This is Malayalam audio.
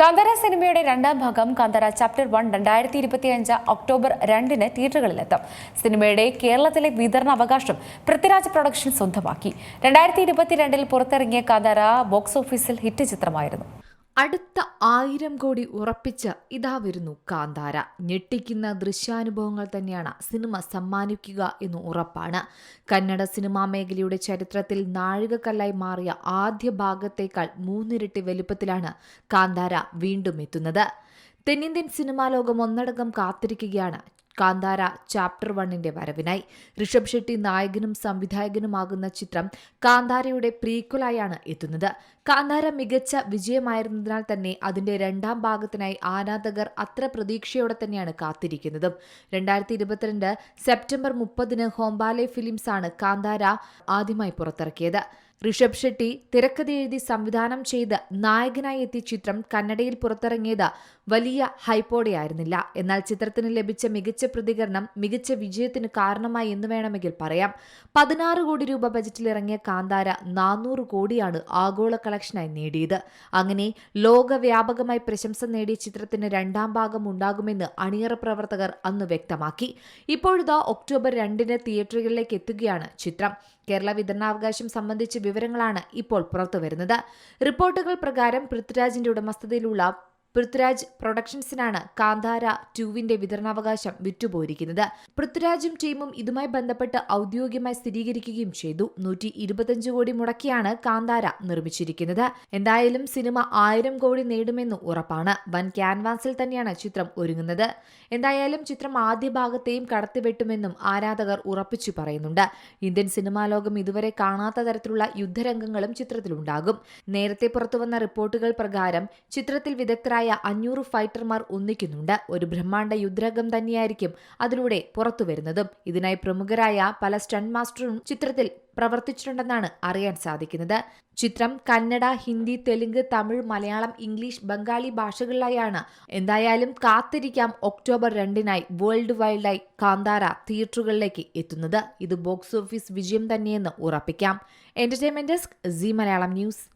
കാന്തര സിനിമയുടെ രണ്ടാം ഭാഗം കാന്തര ചാപ്റ്റർ വൺ രണ്ടായിരത്തി ഇരുപത്തിയഞ്ച് ഒക്ടോബർ രണ്ടിന് തിയേറ്ററുകളിലെത്തും. സിനിമയുടെ കേരളത്തിലെ വിതരണ അവകാശം പൃഥ്വിരാജ് പ്രൊഡക്ഷൻ സ്വന്തമാക്കി. രണ്ടായിരത്തി ഇരുപത്തിരണ്ടിൽ പുറത്തിറങ്ങിയ കാന്തര ബോക്സ് ഓഫീസിൽ ഹിറ്റ് ചിത്രമായിരുന്നു. അടുത്ത ആയിരം കോടി ഉറപ്പിച്ച് ഇതാ വരുന്നു കാന്താര. ഞെട്ടിക്കുന്ന ദൃശ്യാനുഭവങ്ങൾ തന്നെയാണ് സിനിമ സമ്മാനിക്കുക എന്ന് ഉറപ്പാണ്. കന്നഡ സിനിമാ മേഖലയുടെ ചരിത്രത്തിൽ നാഴികക്കല്ലായി മാറിയ ആദ്യ ഭാഗത്തേക്കാൾ മൂന്നിരട്ടി വലുപ്പത്തിലാണ് കാന്താര വീണ്ടും എത്തുന്നത്. തെന്നിന്ത്യൻ സിനിമാ ലോകം ഒന്നടങ്കം കാത്തിരിക്കുകയാണ് കാന്താര ചാപ്റ്റർ വണ്ണിന്റെ വരവിനായി. ഋഷഭ് ഷെട്ടി നായകനും സംവിധായകനുമാകുന്ന ചിത്രം കാന്താരയുടെ പ്രീക്വലായാണ് എത്തുന്നത്. കാന്താര മികച്ച വിജയമായിരുന്നതിനാൽ തന്നെ അതിന്റെ രണ്ടാം ഭാഗത്തിനായി ആരാധകർ അത്ര പ്രതീക്ഷയോടെ തന്നെയാണ് കാത്തിരിക്കുന്നതും. രണ്ടായിരത്തി ഇരുപത്തിരണ്ട് സെപ്റ്റംബർ മുപ്പതിന് ഹോംബാലെ ഫിലിംസ് ആണ് കാന്താര ആദ്യമായി പുറത്തിറക്കിയത്. ഋഷഭ് ഷെട്ടി തിരക്കഥ എഴുതി സംവിധാനം ചെയ്ത് നായകനായി എത്തിയ ചിത്രം കന്നഡയിൽ പുറത്തിറങ്ങിയത് വലിയ ഹൈപ്പോടെയായിരുന്നില്ല. എന്നാൽ ചിത്രത്തിന് ലഭിച്ച മികച്ച പ്രതികരണം മികച്ച വിജയത്തിന് കാരണമായി എന്ന് വേണമെങ്കിൽ പറയാം. പതിനാറ് കോടി രൂപ ബജറ്റിൽ ഇറങ്ങിയ കാന്താര നാനൂറ് കോടിയാണ് ആഗോള കളക്ഷനായി നേടിയത്. അങ്ങനെ ലോകവ്യാപകമായി പ്രശംസ നേടിയ ചിത്രത്തിന് രണ്ടാം ഭാഗം ഉണ്ടാകുമെന്ന് അണിയറ പ്രവർത്തകർ അന്ന് വ്യക്തമാക്കി. ഇപ്പോഴിതാ ഒക്ടോബർ രണ്ടിന് തിയേറ്ററുകളിലേക്ക് എത്തുകയാണ് ചിത്രം. കേരള വിതരണാവകാശം സംബന്ധിച്ച വിവരങ്ങളാണ് ഇപ്പോൾ പുറത്തുവരുന്നത്. റിപ്പോർട്ടുകൾ പ്രകാരം പൃഥ്വിരാജിന്റെ ഉടമസ്ഥതയിലുള്ള പൃഥ്വിരാജ് പ്രൊഡക്ഷൻസിനാണ് കാന്താര ടുവിന്റെ വിതരണാവകാശം വിറ്റുപോയിരിക്കുന്നത്. പൃഥ്വിരാജും ടീമും ഇതുമായി ബന്ധപ്പെട്ട് ഔദ്യോഗികമായി സ്ഥിരീകരിക്കുകയും ചെയ്തു. നൂറ്റി ഇരുപത്തിയഞ്ച് കോടി മുടക്കിയാണ് കാന്താര നിർമ്മിച്ചിരിക്കുന്നത്. എന്തായാലും സിനിമ ആയിരം കോടി നേടുമെന്ന് ഉറപ്പാണ്. വൻ ക്യാൻവാസിൽ തന്നെയാണ് ചിത്രം ഒരുങ്ങുന്നത്. എന്തായാലും ചിത്രം ആദ്യ ഭാഗത്തെയും കടത്തിവെട്ടുമെന്നും ആരാധകർ ഉറപ്പിച്ചു പറയുന്നുണ്ട്. ഇന്ത്യൻ സിനിമാ ലോകം ഇതുവരെ കാണാത്ത തരത്തിലുള്ള യുദ്ധരംഗങ്ങളും ചിത്രത്തിലുണ്ടാകും. നേരത്തെ പുറത്തുവന്ന റിപ്പോർട്ടുകൾ പ്രകാരം ചിത്രത്തിൽ വിദഗ്ധരായ അഞ്ഞൂറ് ഫൈറ്റർമാർ ഒന്നിക്കുന്നുണ്ട്. ഒരു ബ്രഹ്മാണ്ഡ യുദ്ധരംഗം തന്നെയായിരിക്കും അതിലൂടെ പുറത്തുവരുന്നതും ഇതിനായി പ്രമുഖരായ പല സ്റ്റണ്ട് മാസ്റ്ററും ചിത്രത്തിൽ പ്രവർത്തിച്ചിട്ടുണ്ടെന്നാണ് അറിയാൻ സാധിക്കുന്നത്. ചിത്രം കന്നഡ ഹിന്ദി തെലുങ്ക് തമിഴ് മലയാളം ഇംഗ്ലീഷ് ബംഗാളി ഭാഷകളിലായാണ്. എന്തായാലും കാത്തിരിക്കാം ഒക്ടോബർ രണ്ടിനായി വേൾഡ് വൈൽഡായി കാന്താര തിയേറ്ററുകളിലേക്ക് എത്തുന്നത്. ഇത് ബോക്സ് ഓഫീസ് വിജയം തന്നെയെന്ന് ഉറപ്പിക്കാം. Entertainment desk Zee Malayalam news.